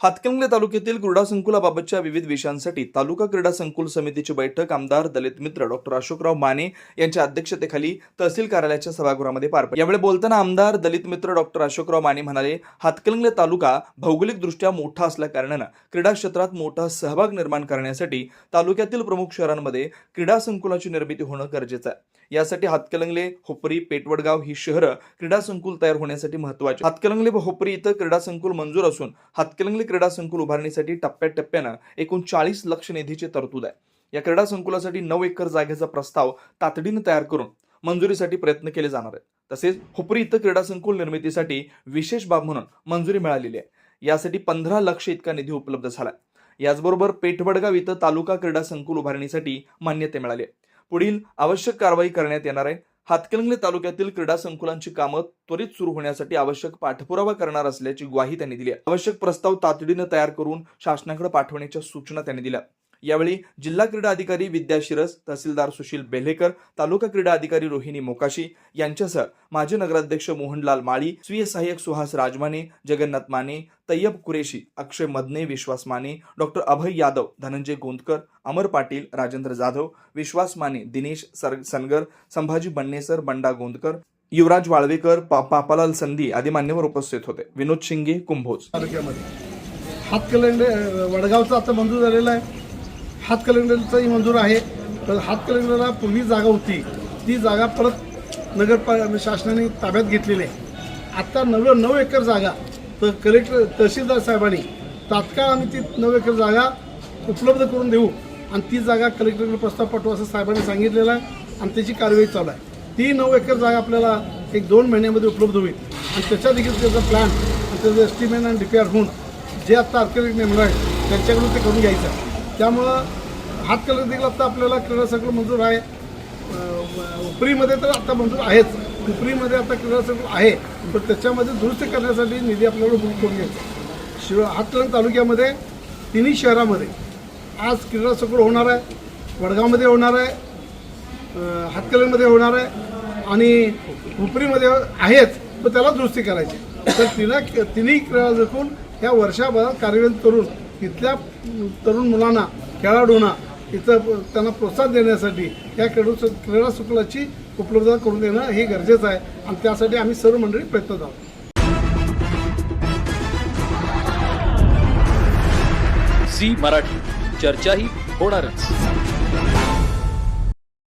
हातकणंगले तालुक्यातील क्रीडा संकुलाबाबतच्या विविध विषयांसाठी तालुका क्रीडा संकुल समितीची बैठक आमदार दलित मित्र डॉक्टर अशोकराव माने यांच्या अध्यक्षतेखाली तहसील कार्यालयाच्या सभागृहामध्ये पार पडली. यावेळी बोलताना आमदार दलित मित्र डॉक्टर अशोकराव माने म्हणाले हातकणंगले तालुका भौगोलिकदृष्ट्या मोठा असल्याकारणानं क्रीडा क्षेत्रात मोठा सहभाग निर्माण करण्यासाठी तालुक्यातील प्रमुख शहरांमध्ये क्रीडा संकुलाची निर्मिती होणं गरजेचं आहे. यासाठी हातकलंगले होपरी पेटवडगाव ही शहरं क्रीडा संकुल तयार होण्यासाठी महत्वाची हातकलंगले व होपरी इथं क्रीडा संकुल मंजूर असून हातकलंगले क्रीडा संकुल उभारणीसाठी टप्प्याटप्प्यानं एकूण चाळीस लक्ष निधीची तरतूद आहे. या क्रीडा संकुलासाठी नऊ एकर जागेचा प्रस्ताव तातडीनं तयार करून मंजुरीसाठी प्रयत्न केले जाणार आहेत. तसेच हुपरी इथं क्रीडा संकुल निर्मितीसाठी विशेष बाब म्हणून मंजुरी मिळालेली आहे. यासाठी पंधरा लक्ष इतका निधी उपलब्ध झाला याचबरोबर पेठवडगाव इथं तालुका क्रीडा संकुल उभारणीसाठी मान्यता मिळाली आहे. पुढील आवश्यक कारवाई करण्यात येणार आहे. हातकणंगले तालुक्यातील क्रीडा संकुलांची कामं त्वरित सुरू होण्यासाठी आवश्यक पाठपुरावा करणार असल्याची ग्वाही त्यांनी दिली आवश्यक प्रस्ताव तातडीनं तयार करून शासनाकडे पाठवण्याच्या सूचना त्यांनी दिल्या. यावेळी जिल्हा क्रीडा अधिकारी विद्या शिरस तहसीलदार सुशील बेल्हेकर तालुका क्रीडा अधिकारी रोहिणी मोकाशी यांच्यासह माजी नगराध्यक्ष मोहनलाल माळी स्वीय सहाय्यक सुहास राजमाने जगन्नाथ माने तय्यब कुरेशी अक्षय मदने विश्वास माने डॉक्टर अभय यादव धनंजय गोंदकर अमर पाटील राजेंद्र जाधव विश्वास माने दिनेश सर सनगर संभाजी बन्नेसर बंडा गोंदकर युवराज वाळवेकर पा पापालाल संधी आदी मान्यवर उपस्थित होते. विनोद शिंगे कुंभोज. तालुक्यामध्ये. हातकलंडे वडगावचं आता मंजूर झालेलं आहे. हात हातकलंडेचंही मंजूर आहे. तर हात हातकलंडेला पूर्वी जागा होती. ती जागा परत नगरपा शासनाने ताब्यात घेतलेली आहे. आत्ता नव्या नऊ एकर जागा. तर कलेक्टर तहसीलदार साहेबांनी तात्काळ आम्ही ती नऊ एकर जागा उपलब्ध करून देऊ. आणि ती जागा कलेक्टरकडे प्रस्ताव पाठवू असं साहेबांनी सांगितलेलं आहे. आणि त्याची कारवाई चालू आहे. ती नऊ एकर जागा आपल्याला एक दोन महिन्यामध्ये उपलब्ध होईल. आणि त्याच्या देखील त्याचा प्लॅन आणि त्याचं एस्टिमेट आणि डिपेअर होऊन जे आत्ता आर्किटेक्ट नेमलं आहे त्यांच्याकडून ते करून घ्यायचं आहे. त्यामुळं हातकला देखील आत्ता आपल्याला क्रीडा संकुल मंजूर आहे. उपरीमध्ये तर आता मंजूर आहेच. उपरीमध्ये आता क्रीडा संकुल आहे. पण त्याच्यामध्ये दुरुस्ती करण्यासाठी निधी आपल्याकडे बुक करून घ्यायचा शिव हातकलन तालुक्यामध्ये तिन्ही शहरामध्ये आज क्रीडा संकुल होणार आहे. वडगावमध्ये होणार आहे. अं, होणार आहे. आणि उपरीमध्ये आहेच. पण त्याला दुरुस्ती करायची तर तिला तिन्ही क्रीडा जखून ह्या वर्षाभरात कार्यान्वित करून तिथल्या तरुण मुलांना खेळाडूंना इथं त्यांना प्रोत्साहन देण्यासाठी या क्रीडा क्रीडा संकुलाची उपलब्धता करून देणं हे गरजेचं आहे. आणि त्यासाठी आम्ही सर्व मंडळी प्रयत्न आहोत झी मराठी. चर्चाही होणारच.